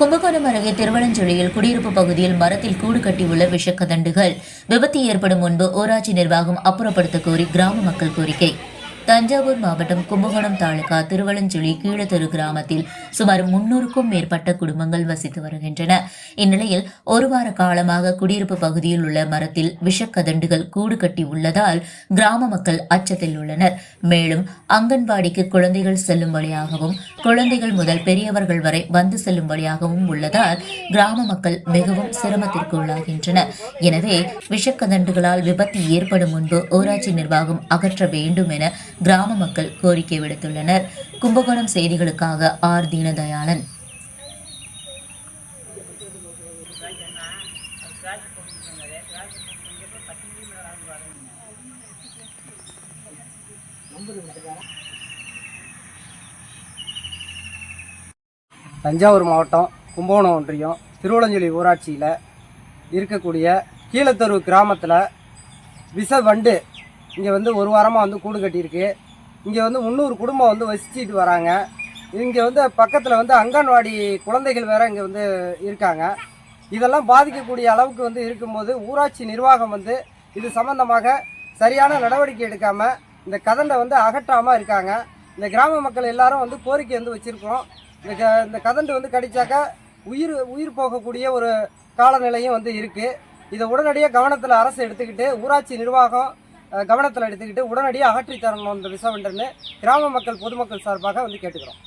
கும்பகோணம் அருகே திருவலஞ்சொலியில் குடியிருப்பு பகுதியில் மரத்தில் கூடு கட்டியுள்ள விஷக்கதண்டுகள் விபத்து ஏற்படும் முன்பு ஊராட்சி நிர்வாகம் அப்புறப்படுத்த கோரி கிராம மக்கள் கோரிக்கை. தஞ்சாவூர் மாவட்டம் கும்பகோணம் தாலுகா திருவலஞ்சுழி கீழத்தெரு கிராமத்தில் சுமார் முன்னூறுக்கும் மேற்பட்ட குடும்பங்கள் வசித்து வருகின்றன. இந்நிலையில் ஒரு வார காலமாக குடியிருப்பு பகுதியில் உள்ள மரத்தில் விஷக்கதண்டுகள் கூடு கட்டி உள்ளதால் கிராம மக்கள் அச்சத்தில் உள்ளனர். மேலும் அங்கன்வாடிக்கு குழந்தைகள் செல்லும் வழியாகவும் குழந்தைகள் முதல் பெரியவர்கள் வரை வந்து செல்லும் வழியாகவும் உள்ளதால் கிராம மக்கள் மிகவும் சிரமத்திற்கு உள்ளாகின்றனர். எனவே விஷக்கதண்டுகளால் விபத்து ஏற்படும் முன்பு ஊராட்சி நிர்வாகம் அகற்ற வேண்டும் என கிராம மக்கள் கோரிக்கை விடுத்துள்ளனர். கும்பகோணம் செய்திகளுக்காக ஆர் தீனதயாளன். தஞ்சாவூர் மாவட்டம் கும்பகோணம் ஒன்றியம் திருவளஞ்சொலி ஊராட்சியில் இருக்கக்கூடிய கீழத்தெரு கிராமத்தில் விச வண்டு இங்கே வந்து ஒரு வாரமாக வந்து கூடு கட்டியிருக்கு. இங்கே வந்து முந்நூறு குடும்பம் வந்து வசிச்சுட்டு வராங்க. இங்கே வந்து பக்கத்தில் வந்து அங்கன்வாடி குழந்தைகள் வேறு இங்கே வந்து இருக்காங்க. இதெல்லாம் பாதிக்கக்கூடிய அளவுக்கு வந்து இருக்கும்போது ஊராட்சி நிர்வாகம் வந்து இது சம்பந்தமாக சரியான நடவடிக்கை எடுக்காமல் இந்த கதண்டை வந்து அகற்றாமல் இருக்காங்க. இந்த கிராம மக்கள் எல்லாரும் வந்து கோரிக்கை வந்து வச்சுருக்கிறோம். இந்த க இந்த கதண்டு வந்து கடிச்சாக்கா உயிர் உயிர் போகக்கூடிய ஒரு காலநிலையும் வந்து இருக்குது இதை உடனடியாக கவனத்தில் அரசு எடுத்துக்கிட்டு ஊராட்சி நிர்வாகம் கவனத்தில் எடுத்துக்கிட்டு உடனடியாக அகற்றி தரணும் இந்த விஷவண்டர்னு கிராம மக்கள் பொதுமக்கள் சார்பாக வந்து கேட்டுக்கிறோம்.